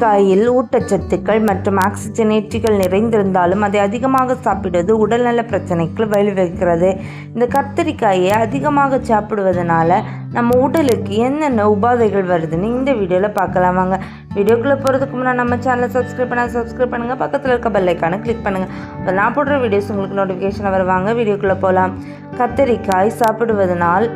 நெல்லிக்காயில் ஊட்டச்சத்துக்கள் மற்றும் ஆக்சிஜனேற்றிகள் நிறைந்திருந்தாலும் அதை அதிகமாக சாப்பிடுவது உடல்நல பிரச்சனைக்கு வழிவகுக்கிறது இந்த கத்தரிக்காயை அதிகமாக சாப்பிடுவதனால நம்ம உடலுக்கு என்னென்ன உபாதைகள் வருதுன்னு இந்த வீடியோவில் பார்க்கலாம் வாங்க. வீடியோக்குள்ளே போகிறதுக்கு முன்னாடி நம்ம சேனலை சப்ஸ்கிரைப் பண்ணால் சப்ஸ்கிரைப் பண்ணுங்கள் பக்கத்தில் இருக்க பெல்லைக்கான கிளிக் பண்ணுங்கள் இப்போ நான் போடுற வீடியோஸ் உங்களுக்கு நோட்டிஃபிகேஷன் வருவாங்க வீடியோக்குள்ளே போகலாம் கத்தரிக்காய் சாப்பிடுவதனால்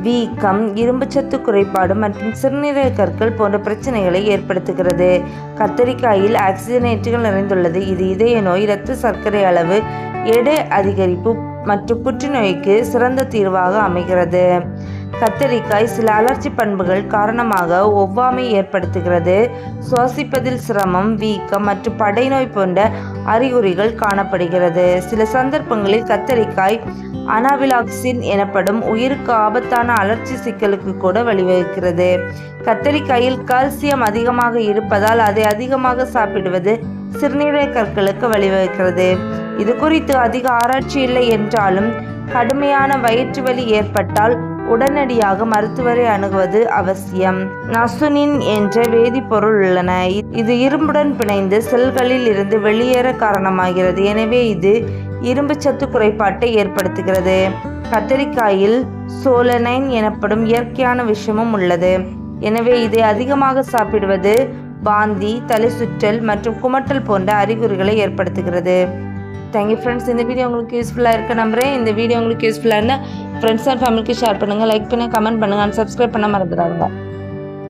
வீக்கம் இரும்புச்சத்து குறைபாடு மற்றும் சிறுநீரக கற்கள் போன்ற பிரச்சனைகளை ஏற்படுத்துகிறது. கத்தரிக்காயில் ஆக்சிஜனேட்டுகள் நிறைந்துள்ளது. இது இதய நோய் இரத்த சர்க்கரை அளவு எடை அதிகரிப்பு மற்றும் புற்றுநோய்க்கு சிறந்த தீர்வாக அமைகிறது. கத்தரிக்காய் சில அலர்ஜி பண்புகள் காரணமாக ஒவ்வாமை ஏற்படுத்துகிறது. சுவாசிப்பதில் சிரமம் வீக்கம் மற்றும் படைநோய் போன்ற அறிகுறிகள் காணப்படுகிறது. சில சந்தர்ப்பங்களில் கத்தரிக்காய் அனாபிலாக்சின் எனப்படும் உயிருக்கு ஆபத்தான அலர்ச்சி சிக்கலுக்கு கூட வழிவகுக்கிறது. கத்தரிக்காயில் கால்சியம் அதிகமாக இருப்பதால் அதை அதிகமாக சாப்பிடுவது சிறுநீரக கற்களுக்கு வழிவகுக்கிறது. இது குறித்து அதிக ஆராய்ச்சி இல்லை என்றாலும் கடுமையான வயிற்று வலி ஏற்பட்டால் உடனடியாக மருத்துவரை அணுகுவது அவசியம். நசுனின் என்ற வேதிப்பொருள் உள்ளன. இது இரும்புடன் பிணைந்து செல்களில் இருந்து வெளியேற காரணமாகிறது. எனவே இது இரும்பு சத்து குறைபாட்டை ஏற்படுத்துகிறது. கத்தரிக்காயில் சோலனைன் எனப்படும் இயற்கையான விஷமும் உள்ளது. எனவே இதை அதிகமாக சாப்பிடுவது வாந்தி தலை சுற்றல் மற்றும் குமட்டல் போன்ற அறிகுறிகளை ஏற்படுத்துகிறது. தேங்க்யூ ஃப்ரெண்ட்ஸ் இந்த வீடியோ உங்களுக்கு யூஸ்ஃபுல்லாக இருக்க நம்புறேன். இந்த வீடியோ உங்களுக்கு யூஸ்ஃபுல்லாக இருந்தால் ஃப்ரெண்ட்ஸ் அண்ட் ஃபேமிலிக்கு ஷேர் பண்ணுங்கள் லைக் பண்ணி கமெண்ட் பண்ணுங்கள் அண்ட் சப்ஸ்கிரைப் பண்ண மறந்துடாதுங்க.